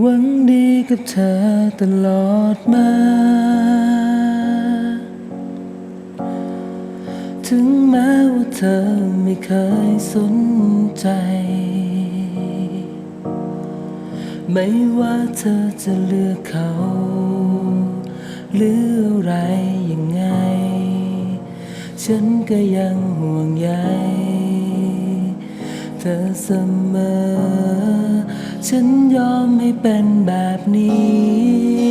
หวังดีกับเธอตลอดมา ถึงแม้ว่าเธอไม่เคยสนใจ ไม่ว่าเธอจะเลือกเขา หรืออะไรยังไง ฉันก็ยังห่วงใยเธอเสมอ ฉันยอมให้เป็นแบบนี้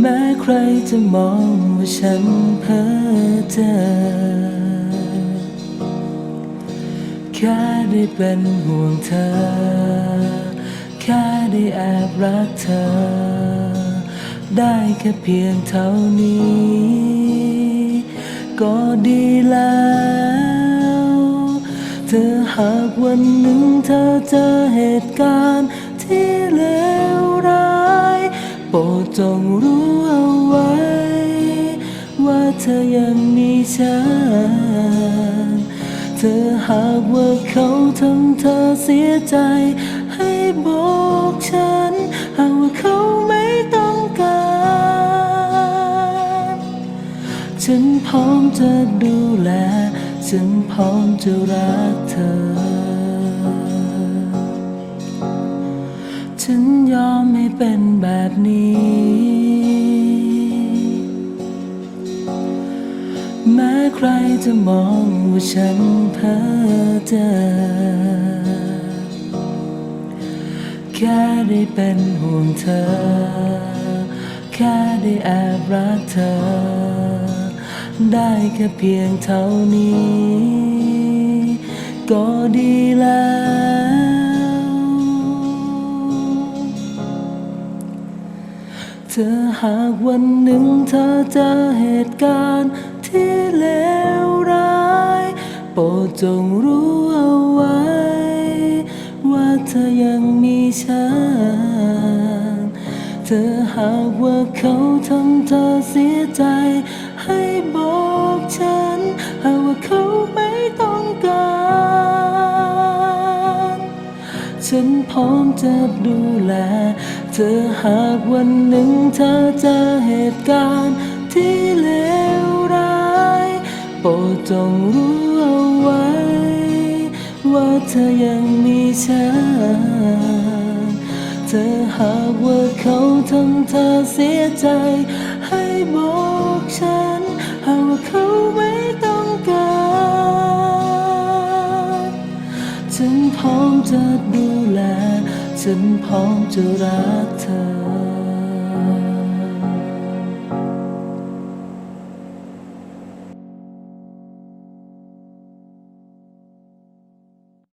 แม้ใครจะมองว่าฉันเพ้อเจอแค่ได้เป็นห่วงเธอ แค่ได้แอบรักเธอ ได้แค่เพียงเท่านี้ ก็ดีแล้ว ธอหากวันหนึ่งเธอเจอเหตุการณ์ที่เลวร้าย โปรดจงรู้เอาไว้ ว่าเธอยังมีฉัน เธอหากว่าเขาทำเธอเสียใจ ให้บอกฉัน หากว่าเขาไม่ต้องการ ฉันพร้อมจะดูแล ฉันพร้อมจะรักเธอ ฉันยอมให้เป็นแบบนี้ แม้ใครจะมองว่าฉันเพ้อเจอ แค่ได้เป็นห่วงเธอ แค่ได้แอบรักเธอ ได้แค่เพียงเท่านี้ ก็ดีแล้ว เธอหากวันหนึ่งเธอเจอเหตุการณ์ที่เลวร้าย โปรดจงรู้เอาไว้ ว่าเธอยังมีฉัน เธอหากว่าเขาทำเธอเสียใจ ให้บอกฉันหากว่าเขาไม่ต้องการ ฉันพร้อมจะดูแล เธอหากวันหนึ่งเธอเจอเหตุการณ์ที่เลวร้ายโปรดจงรู้เอาไว้ ว่าเธอยังมีฉันเธอหากว่าเขาทำเธอเสียใจให้บอก ฉันหากว่าเขาไม่ต้องการฉันพร้อมจะดูแลฉันพร้อมจะรักเธอ